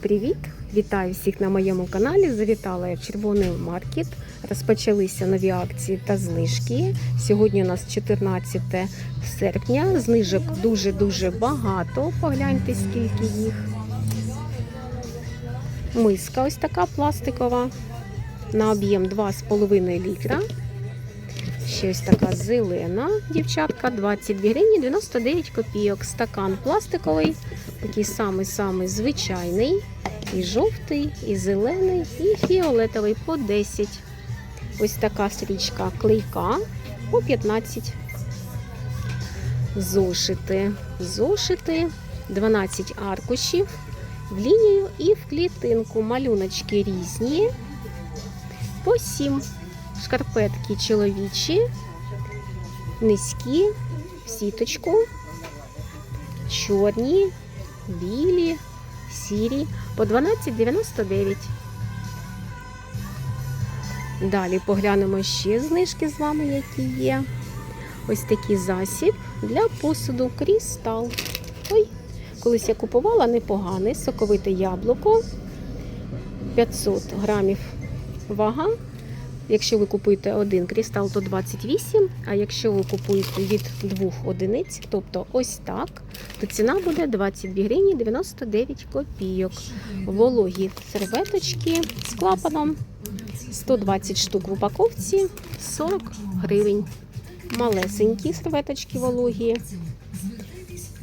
Привіт! Вітаю всіх на моєму каналі. Завітала я в червоний маркет. Розпочалися нові акції та знижки. Сьогодні у нас 14 серпня. Знижок дуже-дуже багато. Погляньте, скільки їх. Миска ось така пластикова на об'єм 2,5 літра. Ще ось така зелена дівчатка, 22 гривні 99 копійок. Стакан пластиковий, такий самий-самий звичайний. І жовтий, і зелений, і фіолетовий по 10. Ось така стрічка клейка по 15. Зошити. Зошити 12 аркушів в лінію і в клітинку. Малюночки різні. По 7. Шкарпетки чоловічі, низькі, в сіточку, чорні, білі, сірі по 12,99. Далі поглянемо ще знижки з вами, які є. Ось такий засіб для посуду Крістал. Ой, колись я купувала непоганий соковите яблуко. 500 грамів вага. Якщо ви купуєте один крістал, то 28, а якщо ви купуєте від двох одиниць, тобто ось так, то ціна буде 22 гривні 99 копійок. Вологі серветочки з клапаном 120 штук в упаковці 40 гривень. Малесенькі серветочки вологі.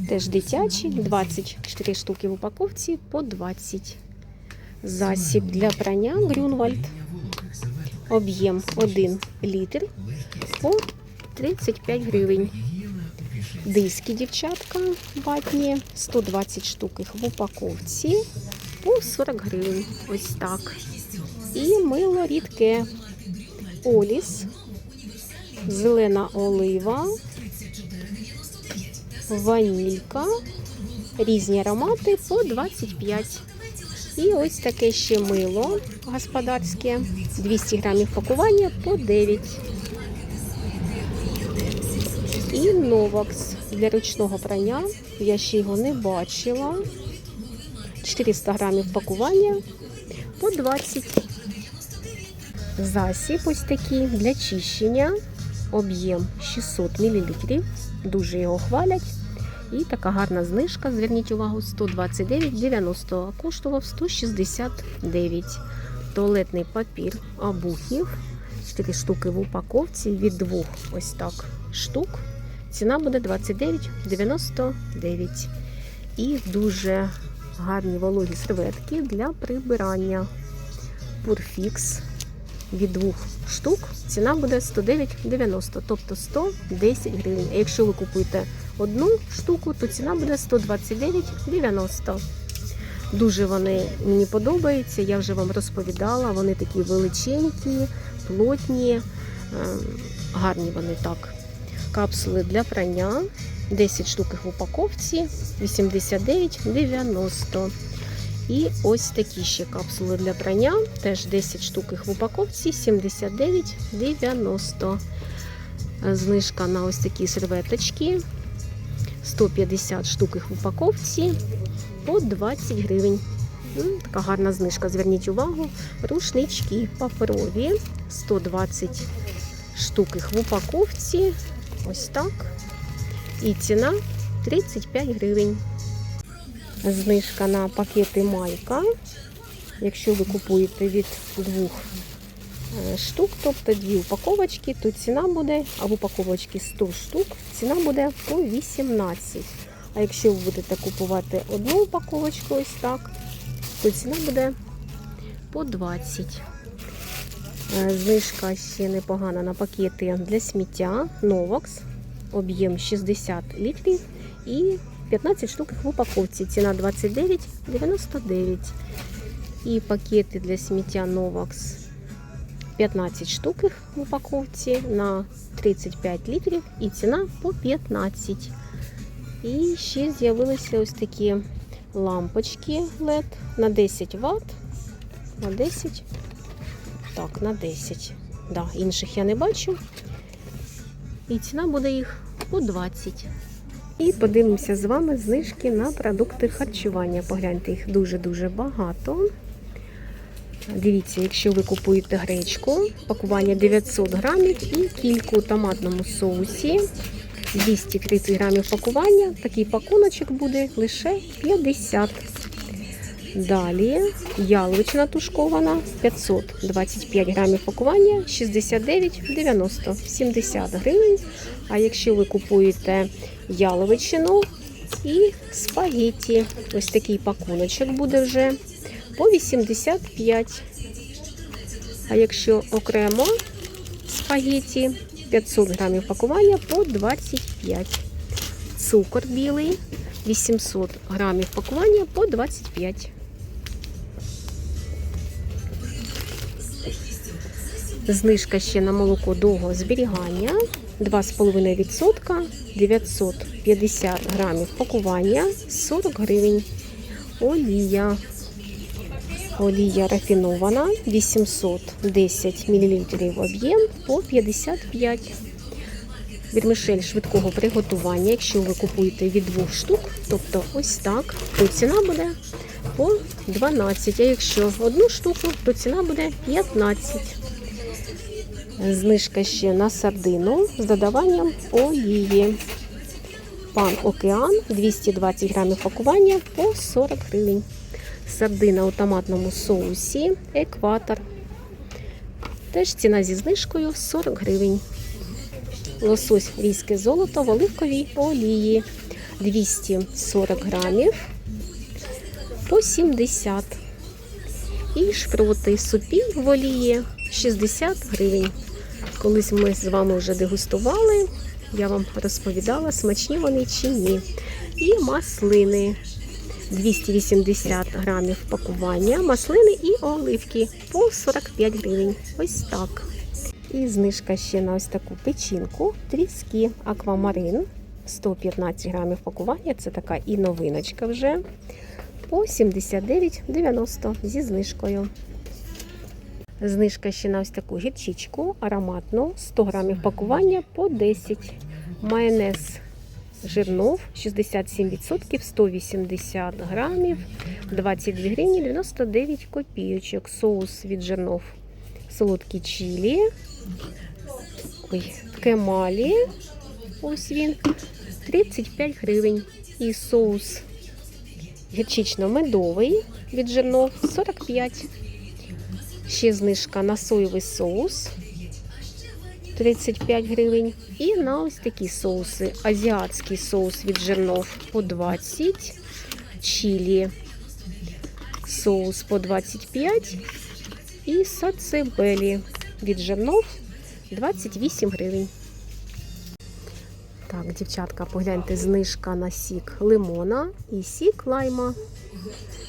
Теж дитячі, 24 штуки в упаковці по 20. Засіб для прання Грюнвальд. Об'єм 1 літр по 35 гривень. Диски, дівчатка, ватні, 120 штук в упаковці по 40 гривень. Ось так. І мило рідке. Оліс, зелена олива, ванілька, різні аромати по 25. І ось таке ще мило господарське. 200 грамів пакування по 9. І новакс для ручного прання. Я ще його не бачила. 400 грамів пакування по 20. Засіб ось такий для чищення. Об'єм 600 мл. Дуже його хвалять. І така гарна знижка, зверніть увагу, 129,90, а коштував 169. Туалетний папір обухів. 4 штуки в упаковці від двох ось так штук. Ціна буде 29,99. І дуже гарні вологі серветки для прибирання. Пурфікс від двох штук. Ціна буде 109,90, тобто 110 гривень. Якщо ви купуєте одну штуку, то ціна буде 129,90. Дуже вони мені подобаються, я вже вам розповідала. Вони такі величенькі, плотні, гарні вони так. Капсули для прання. 10 штук в упаковці, 89,90. І ось такі ще капсули для прання. Теж 10 штук в упаковці, 79,90. Знижка на ось такі серветочки. 150 штук їх в упаковці по 20 гривень. Така гарна знижка, зверніть увагу. Рушнички паперові, 120 штук їх в упаковці. Ось так. І ціна 35 гривень. Знижка на пакети майка. Якщо ви купуєте від двох штук, тобто дві упаковочки, то ціна буде, а в упаковочці 100 штук, ціна буде по 18. А якщо ви будете купувати одну упаковочку ось так, то ціна буде по 20. Знижка ще непогана на пакети для сміття Novox, об'єм 60 літрів і 15 штук в упаковці. Ціна 29,99. І пакети для сміття Novax 15 штук в упаковці на 35 літрів і ціна по 15. І ще з'явилися ось такі лампочки LED на 10 Вт. На 10. Так, на 10. Да, інших я не бачу. І ціна буде їх по 20. І подивимося з вами знижки на продукти харчування. Погляньте, їх дуже-дуже багато. Дивіться, якщо ви купуєте гречку, пакування 900 грамів і кільку томатному соусі. 230 грамів пакування. Такий пакуночок буде лише 50. Далі яловичина тушкована 525 грамів пакування 69,90 70 гривень. А якщо ви купуєте яловичину і спагетті, ось такий пакуночок буде вже по 85. А якщо окремо спагетті 500 грамів пакування по 25. Цукор білий 800 грамів пакування по 25. Знижка ще на молоко довгого зберігання 2,5%, 950 грамів пакування 40 гривень. Олія. Олія рафінована 810 мл об'єм по 55. Вірмішель швидкого приготування, якщо ви купуєте від двох штук, тобто ось так, то ціна буде по 12. А якщо одну штуку, то ціна буде 15. Знижка ще на сардину з додаванням олії. Пан Океан 220 грамів пакування по 40 гривень. Сардина у томатному соусі Екватор. Теж ціна зі знижкою 40 гривень. Лосось різке золото в оливковій олії 240 грамів по 70. І шпроти супі в олії 60 гривень. Колись ми з вами вже дегустували, я вам розповідала, смачні вони чи ні. І маслини 280 грамів пакування, маслини і оливки по 45 гривень. Ось так. І знижка ще на ось таку печінку, тріски, аквамарин 115 грамів пакування. Це така і новиночка вже. По 79,90 зі знижкою. Знижка ще на ось таку гірчичку ароматну, 100 грамів пакування по 10. Майонез жирнов 67%, 180 грамів, 22 гривні 99 копійочок. Соус від жирнов солодкі чилі. Ой, кемалі. Ось він 35 гривень. І соус гірчично-медовий від жирнов 45. Ще знижка на соєвий соус 35 гривень. І на ось такі соуси. Азіатський соус від жирнов по 20, чилі соус по 25 і сацебелі від жирнов 28 гривень. Так, дівчатка, погляньте, знижка на сік лимона і сік лайма.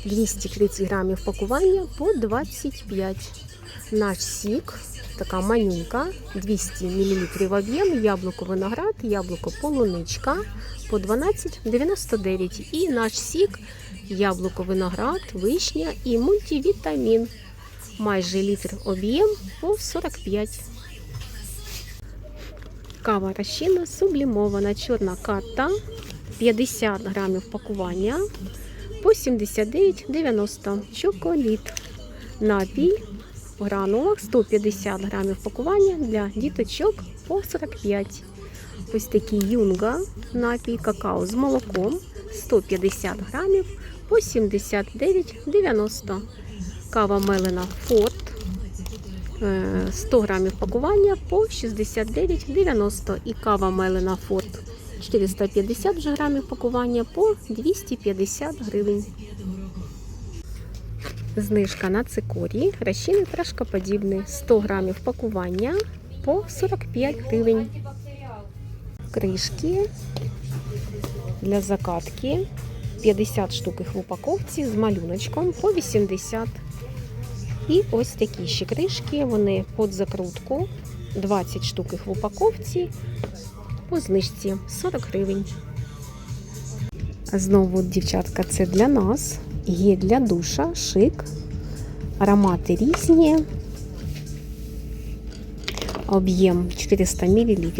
230 грамів пакування по 25. Наш сік, така манюнька, 200 мл об'єм, яблуко виноград, яблуко полуничка по 12,99. І наш сік, яблуко виноград, вишня і мультивітамін. Майже літр об'єм по 45. Кава розчинна сублімована, чорна карта, 50 грамів пакування по 79,90. Чоколіт. Напій в гранулах 150 грамів пакування для діточок по 45. Ось такий юнга напій какао з молоком 150 грамів по 79,90. Кава мелена Форт 100 грамів пакування по 69,90 і кава мелена Форт 450 грамів пакування по 250 гривень. Знижка на цикорій, розчинний порошкоподібний 100 грамів пакування по 45 гривень. Кришки для закатки. 50 штук в упаковці з малюночком по 80 і ось такі ще кришки, вони під закрутку, 20 штук в упаковці, по знижці 40 гривень. Знову, дівчатка, це для нас. Є для душа, шик, аромати різні, об'єм 400 мл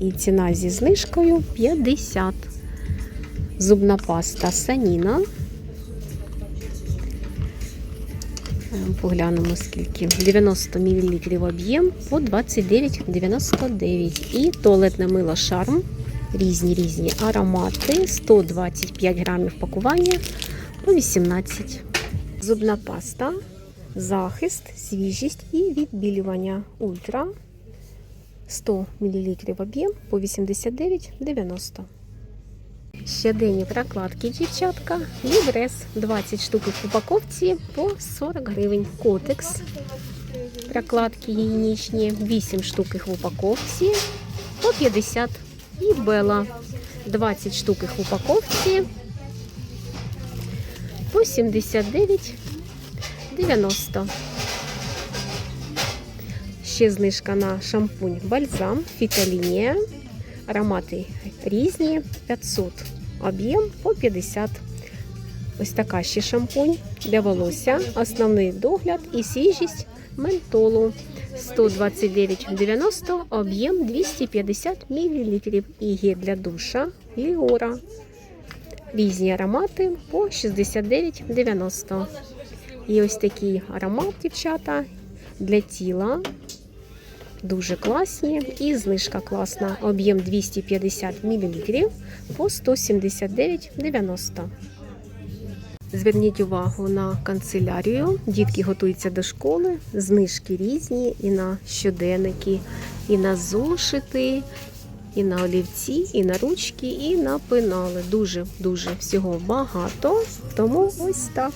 і ціна зі знижкою 50. Зубна паста Саніна. Е, Поглянемо скільки. 90 мл об'єм по 29,99. І туалетне мило Шарм. Різні різні аромати. 125 грамів пакування по 18. Зубна паста. Захист, свіжість і відбілювання ультра. 100 мл об'єм по 89,90. Щоденні прокладки, дівчатка. Лібрес 20 штук в упаковці по 40 гривень. Котекс. Прокладки гігієнічні 8 штук в упаковці по 50. І Бела 20 штук в упаковці по 79,90. Ще знижка на шампунь бальзам Фіталінія. Аромати різні 500. Об'єм по 50. Ось така ще шампунь для волосся. Основний догляд і свіжість ментолу. 129,90, об'єм 250 мл. І гель для душа Ліора. Різні аромати по 69,90. І ось такий аромат, дівчата, для тіла. Дуже класні і знижка класна. Об'єм 250 мл по 179,90. Зверніть увагу на канцелярію. Дітки готуються до школи. Знижки різні і на щоденники, і на зошити, і на олівці, і на ручки, і на пенали. Дуже дуже всього багато. Тому ось так.